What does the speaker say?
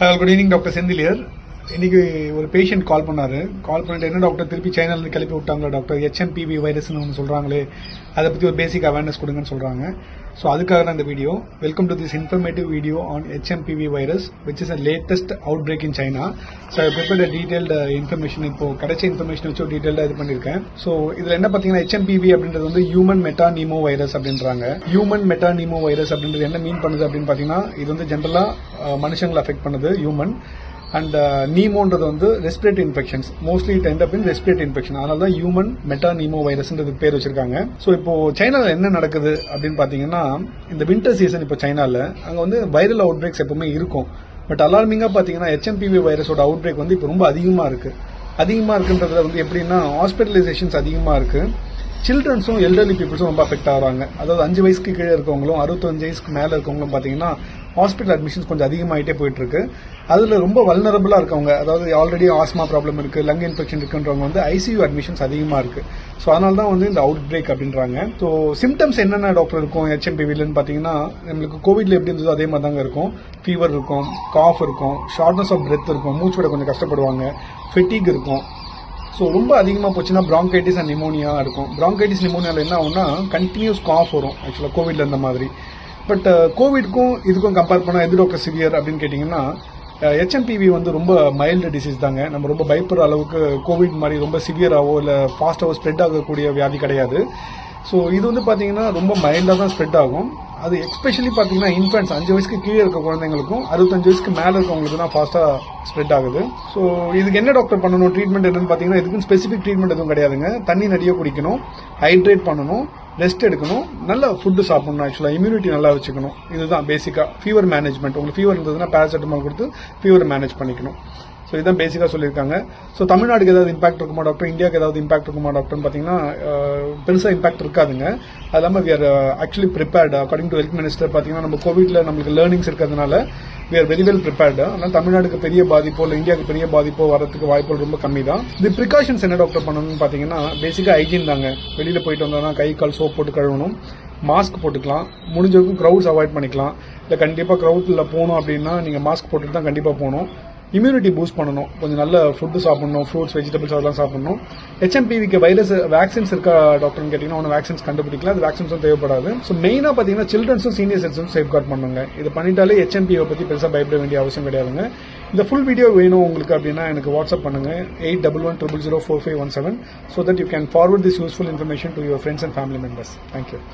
Good evening, Dr. Sindhil here. இன்னைக்கு ஒரு patient கால் பண்ணாரு. கால் பண்ணிட்டு என்ன டாக்டர் திருப்பி சைனாலேருந்து கிளப்பி விட்டாங்களா டாக்டர் ஹெச்எம்பிவி வைரஸ்னு ஒன்று சொல்கிறாங்களே அதை பற்றி ஒரு பேசிக் அவேர்னஸ் கொடுங்கன்னு சொல்கிறாங்க ஸோ அதுக்காக தான் இந்த video welcome to this informative video on HMPV virus which is a latest outbreak in China so I prepare detailed information இப்போ கிடைச்ச இன்ஃபர்மேஷன் வச்சு ஒரு டீடைல்டாக இது பண்ணியிருக்கேன். ஸோ இதில் என்ன பார்த்தீங்கன்னா ஹெச்எம்பிவி அப்படின்றது வந்து ஹியூமன் மெட்டா நீமோ வைரஸ் அப்படின்றாங்க. ஹியூமன் மெட்டா நீமோ வைரஸ் அப்படின்றது என்ன மீன் பண்ணுது அப்படின்னு பார்த்தீங்கன்னா இது வந்து ஜென்ரலாக மனுஷங்களை அஃபெக்ட் பண்ணுது ஹியூமன் அண்ட் நீமோன்றது uh, வந்து respiratory infections mostly tend up in respiratory infection அதனால தான் ஹியூமன் மெட்டா நீமோ வைரஸ்ன்றது பேர் வச்சிருக்காங்க. ஸோ இப்போ சைனாவில் என்ன நடக்குது அப்படின்னு பார்த்தீங்கன்னா இந்த வின்டர் சீசன் இப்போ சைனாவில் அங்கே வந்து வைரல் அவுட் பிரேக்ஸ் எப்பவுமே இருக்கும். பட் அலார்மிங்காக பார்த்தீங்கன்னா ஹெச்எம்பிவி வைரஸோட அவுட் பிரேக் வந்து இப்போ ரொம்ப அதிகமாக இருக்கு. அதிகமாக இருக்குன்றதுல வந்து எப்படின்னா ஹாஸ்பிட்டலைசேஷன்ஸ் அதிகமாக இருக்கு. சில்ட்ரன்ஸும் எல்டர்லி பீப்புள்ஸும் ரொம்ப அஃபெக்ட் ஆகிறாங்க. அதாவது அஞ்சு வயசுக்கு கீழே இருக்கவங்களும் அறுபத்தஞ்சு வயசுக்கு மேலே இருக்கவங்களும் பார்த்தீங்கன்னா ஹாஸ்பிட்டல் அட்மிஷன்ஸ் கொஞ்சம் அதிகமாகிட்டே போயிட்டு இருக்கு அதில் ரொம்ப வல்னரபுளாக இருக்கவங்க அதாவது ஆல்ரெடி ஆஸ்மா ப்ராப்ளம் இருக்குது லங் இன்ஃபெக்ஷன் இருக்குன்றவங்க வந்து ஐசியூ அட்மிஷன்ஸ் அதிகமாக இருக்குது ஸோ அதனால தான் வந்து இந்த அவுட் பிரேக் அப்படின்றாங்க. ஸோ சிம்டம்ஸ் என்னென்ன டாக்டர் இருக்கும் ஹெச்எம்பிவிலன்னு பார்த்தீங்கன்னா நம்மளுக்கு கோவிட்ல எப்படி இருந்ததோ அதே மாதிரி தாங்க இருக்கும். ஃபீவர் இருக்கும் காஃப் இருக்கும் ஷார்ட்னஸ் ஆஃப் பிரெத் இருக்கும் மூச்சு விட கொஞ்சம் கஷ்டப்படுவாங்க ஃபெட்டிக் இருக்கும். ஸோ ரொம்ப அதிகமாக போச்சுன்னா bronchitis அண்ட் நிமோனியா இருக்கும். Bronchitis நிமோனியாவில் என்ன ஆகும்னா கண்டினியூஸ் காஃப் வரும் ஆக்சுவலாக கோவிட்ல இருந்த மாதிரி. பட் கோவிட்க்கும் இதுக்கும் கம்பேர் பண்ணால் எது டாக்டர் சிவியர் அப்படின்னு கேட்டிங்கன்னா ஹெச்எம்பிவி வந்து ரொம்ப மைல்டு டிசீஸ் தாங்க. நம்ம ரொம்ப பயப்படுற அளவுக்கு கோவிட் மாதிரி ரொம்ப சிவியராகவோ இல்லை ஃபாஸ்ட்டாகவோ ஸ்ப்ரெட் ஆகக்கூடிய வியாதி கிடையாது. ஸோ இது வந்து பார்த்தீங்கன்னா ரொம்ப மைல்டாக தான் ஸ்ப்ரெட் ஆகும். அது எஸ்பெஷலி பார்த்தீங்கன்னா இன்ஃபென்ட்ஸ் அஞ்சு வயசுக்கு கீழே இருக்க குழந்தைங்களுக்கும் அறுபத்தஞ்சு வயசுக்கு மேலே இருக்கவங்களுக்கு தான் ஃபாஸ்ட்டாக ஸ்ப்ரெட் ஆகுது. ஸோ இதுக்கு என்ன டாக்டர் பண்ணணும்? ட்ரீட்மெண்ட் என்னன்னு பார்த்தீங்கன்னா இதுக்கும் ஸ்பெசிஃபிக் ட்ரீட்மெண்ட் எதுவும் கிடையாதுங்க. தண்ணி நிறைய குடிக்கணும் ஹைட்ரேட் பண்ணணும் ரெஸ்ட் எடுக்கணும் நல்ல ஃபுட்டு சாப்பிடணும் ஆக்சுவலாக இம்யூனிட்டி நல்லா வச்சுக்கணும். இதுதான் பேசிக்காக ஃபீவர் மேனேஜ்மெண்ட் உங்களுக்கு ஃபீவர் இருந்ததுன்னா பேராசிட்டமால் கொடுத்து ஃபீவர் மேனேஜ் பண்ணிக்கணும். ஸோ இதுதான் பேசிக்காக சொல்லியிருக்காங்க. ஸோ தமிழ்நாடுக்கு ஏதாவது இம்பாக்ட் இருக்குமா டாக்டர் இந்தியாவுக்கு ஏதாவது இம்பாக்ட் இருக்குமா டாக்டர்னு பார்த்தீங்கன்னா பெருசாக இம்பாக்ட் இருக்காதுங்க. அது இல்லாமல் we are actually prepared according to health minister பார்த்தீங்கன்னா நம்ம கோவிட்ல நம்மளுக்கு லேர்னிங்ஸ் இருக்கிறதுனால we are very well prepared ஆனால் தமிழ்நாடுக்கு பெரிய பாதிப்போ இல்லை இந்தியாவுக்கு பெரிய பாதிப்போ வரதுக்கு வாய்ப்புகள் ரொம்ப கம்மி தான் இது ப்ரிகாஷன்ஸ் என்ன டாக்டர் பண்ணணும்னு பார்த்தீங்கன்னா பேசிக்காக ஹைஜீன் தாங்க. வெளியில் போயிட்டு வந்தோம்னா கை கால் சோப் போட்டு கழுவணும். மாஸ்க் போட்டுக்கலாம். முடிஞ்ச வரைக்கும் க்ரௌட்ஸ் அவாய்ட் பண்ணிக்கலாம். இல்லை கண்டிப்பாக க்ரௌட்டில் போகணும் அப்படின்னா நீங்கள் மாஸ்க் போட்டுட்டு தான் கண்டிப்பாக போகணும். இம்யூனிட்டி பூஸ்ட் பண்ணணும். கொஞ்சம் நல்ல ஃபுட்டு சாப்பிடணும் ஃப்ரூட்ஸ் வெஜிடபிள்ஸ் அதெல்லாம் சாப்பிடணும். ஹெச்எம்பிவிக்கு வைரஸ் வேக்சின்ஸ் இருக்கா டாக்டர்னு கேட்டிங்கன்னா ஒன்று வேக்சின்ஸ் கண்டுபிடிக்கலாம் அது வேக்சின்ஸும் தேவைப்படாது. ஸோ மெயினாக பார்த்தீங்கன்னா சில்ட்ரன்ஸும் சீனியர் சிட்டிசனும் சேஃப் கார்ட் பண்ணுங்க. இது பண்ணிட்டாலே ஹெச்எம்பிவை பற்றி பெருசாக பயப்பட வேண்டிய அவசியம் கிடையாதுங்க. இந்த ஃபுல் வீடியோ வேணும் உங்களுக்கு அப்படின்னா எனக்கு வாட்ஸ்அப் பண்ணுங்க. Eight double one triple zero four five one seven so that you can forward this useful information to your friends and family members thank you